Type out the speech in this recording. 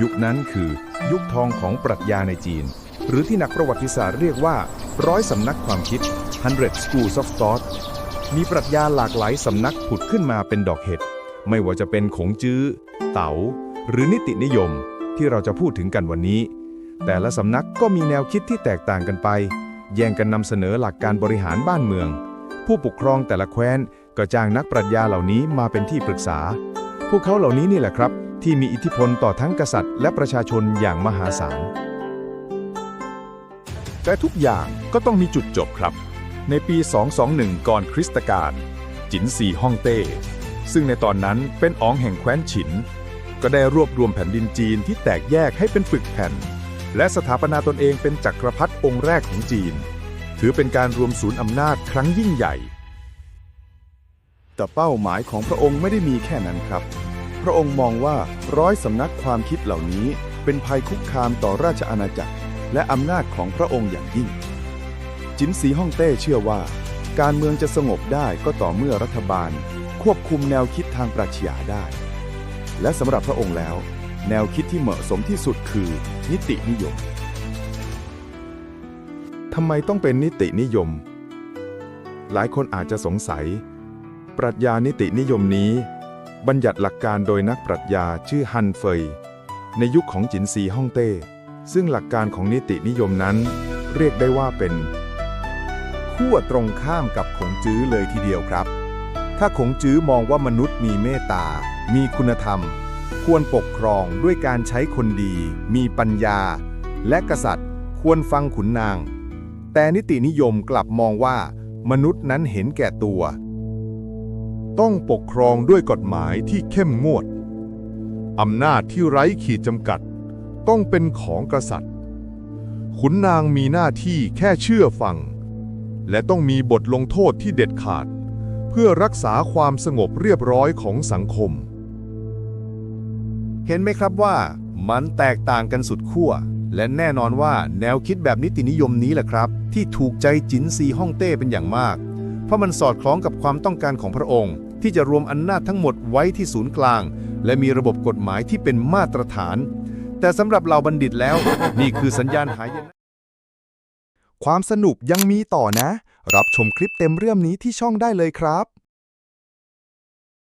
ยุคนั้นคือยุคทองของปรัชญาในจีน หรือที่นักประวัติศาสตร์เรียกว่าร้อยสำนักความคิด 100 schools of thought มีปรัชญาหลากหลายสำนักผุดขึ้นมาเป็นดอกเห็ด ไม่ว่าจะเป็นขงจื้อ เต๋า หรือนิตินิยม ที่เราจะพูดถึงกันวันนี้ แต่ละสำนักก็มีแนวคิดที่แตกต่างกันไป แย่งกันนำเสนอหลักการบริหารบ้านเมือง ผู้ปกครองแต่ละแคว้นก็จ้างนักปรัชญาเหล่านี้มาเป็นที่ปรึกษา พวกเขาเหล่านี้นี่แหละครับ ที่มีอิทธิพลต่อทั้งกษัตริย์ และประชาชนอย่างมหาศาล แต่ทุกอย่างก็ต้องมีจุดจบครับ ในปี 221 ก่อนคริสตกาลจินซีฮ่องเต้ ซึ่งในตอนนั้นเป็นอองแห่งแคว้นฉิน ก็ได้รวบรวมแผ่นดินจีนที่แตกแยกให้เป็นปึกแผ่น และสถาปนาตนเองเป็นจักรพรรดิองค์แรกของจีน ถือเป็นการรวมศูนย์อำนาจครั้งยิ่งใหญ่ แต่เป้าหมายของพระองค์ไม่ได้มีแค่นั้นครับ พระองค์มองว่าร้อยสำนักความคิดเหล่านี้ เป็นภัยคุกคามต่อราชอาณาจักร และอำนาจของพระองค์อย่างยิ่ง จินซีฮ่องเต้เชื่อว่า การเมืองจะสงบได้ก็ต่อเมื่อรัฐบาล ควบคุมแนวคิดทางปรัชญาได้ และสำหรับพระองค์แล้ว แนวคิดที่เหมาะสมที่สุดคือ นิตินิยมทำไมต้องเป็นนิตินิยม หลายคนอาจจะสงสัย ปรัชญานิตินิยมนี้ บัญญัติหลักการโดยนักปรัชญาชื่อฮันเฟย ในยุคของจินซีฮ่องเต้ ซึ่งหลักการของนิตินิยมนั้น เรียกได้ว่าเป็นขั้วตรงข้ามกับขงจื้อเลยทีเดียวครับ ถ้าขงจื้อมองว่ามนุษย์มีเมตตา มีคุณธรรม ควรปกครองด้วยการใช้คนดี มีปัญญา และกษัตริย์ ควรฟังขุนนาง แต่นิตินิยมกลับมองว่ามนุษย์นั้นเห็นแก่ตัว ต้องปกครองด้วยกฎหมายที่เข้มงวด อำนาจที่ไร้ขีดจำกัด ต้องเป็นของกษัตริย์ ขุนนางมีหน้าที่แค่เชื่อฟัง และต้องมีบทลงโทษที่เด็ดขาด เพื่อรักษาความสงบเรียบร้อยของสังคม เห็นไหมครับว่ามันแตกต่างกันสุดขั้ว และแน่นอนว่าแนวคิดแบบนิตินิยมนี้แหละครับ ที่ถูกใจจินซีฮ่องเต้เป็นอย่างมาก เพราะมันสอดคล้องกับความต้องการของพระองค์ ที่จะรวมอำนาจทั้งหมดไว้ที่ศูนย์กลาง และมีระบบกฎหมายที่เป็นมาตรฐาน แต่สำหรับเหล่าบัณฑิตแล้ว นี่คือสัญญาณหายนะความสนุกยังมีต่อนะ รับชมคลิปเต็มเรื่องนี้ที่ช่องได้เลยครับ